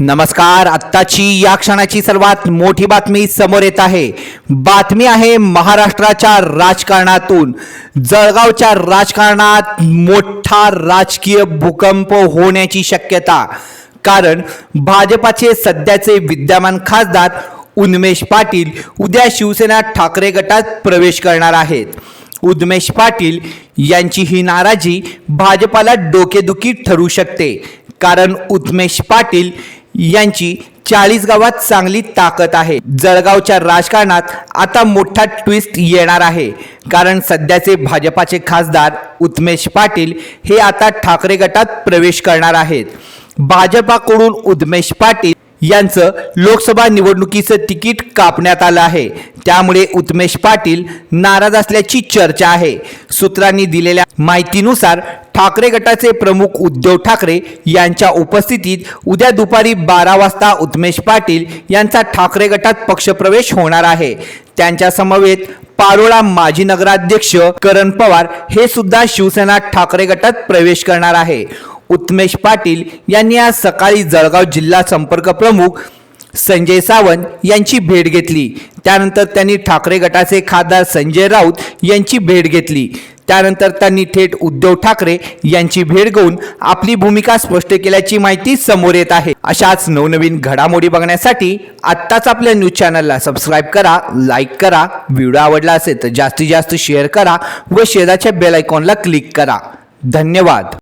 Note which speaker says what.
Speaker 1: नमस्कार आत्ताची या क्षणाची सर्वात मोठी बातमी समोर येत आहे. बातमी आहे महाराष्ट्राच्या राजकारणातून. जळगावच्या राजकारणात मोठा राजकीय भूकंप होण्याची शक्यता. कारण भाजपाचे सध्याचे विद्यमान खासदार उन्मेष पाटील उद्या शिवसेना ठाकरे गटात प्रवेश करणार आहेत. उद्मेश पाटील यांची ही नाराजी भाजपाला डोकेदुखी ठरू शकते. कारण उद्मेश पाटील यांची चाळीस गावात चांगली ताकद आहे. जळगावच्या राजकारणात आता मोठा ट्विस्ट येणार आहे. कारण सध्याचे भाजपाचे खासदार उद्मेश पाटील हे आता ठाकरे गटात प्रवेश करणार आहेत. भाजपाकडून उद्मेश पाटील यांचं लोकसभा निवडणुकीचं तिकीट कापण्यात आलं आहे. त्यामुळे उत्मेश पाटील नाराज असल्याची चर्चा आहे. सूत्रांनी दिलेल्या माहितीनुसार ठाकरे गटाचे प्रमुख उद्धव ठाकरे यांच्या उपस्थितीत उद्या दुपारी बारा वाजता उत्मेश पाटील यांचा ठाकरे गटात पक्षप्रवेश होणार आहे. त्यांच्या समवेत पारोळा माजी नगराध्यक्ष करण पवार हे सुद्धा शिवसेना ठाकरे गटात प्रवेश करणार आहे. उत्मेश पाटील यांनी आज सकाळी जळगाव जिल्हा संपर्क प्रमुख संजय सावंत यांची भेट घेतली. त्यानंतर त्यांनी ठाकरे गटाचे खासदार संजय राऊत यांची भेट घेतली. त्यानंतर त्यांनी थेट उद्धव ठाकरे यांची भेट घेऊन आपली भूमिका स्पष्ट केल्याची माहिती समोर येत आहे. अशाच नवनवीन घडामोडी बघण्यासाठी आत्ताच आपल्या न्यूज चॅनलला सबस्क्राईब करा लाईक करा व्हिडिओ आवडला असेल तर जास्तीत जास्त शेअर करा व शेजारच्या बेल आयकॉनला क्लिक करा. धन्यवाद.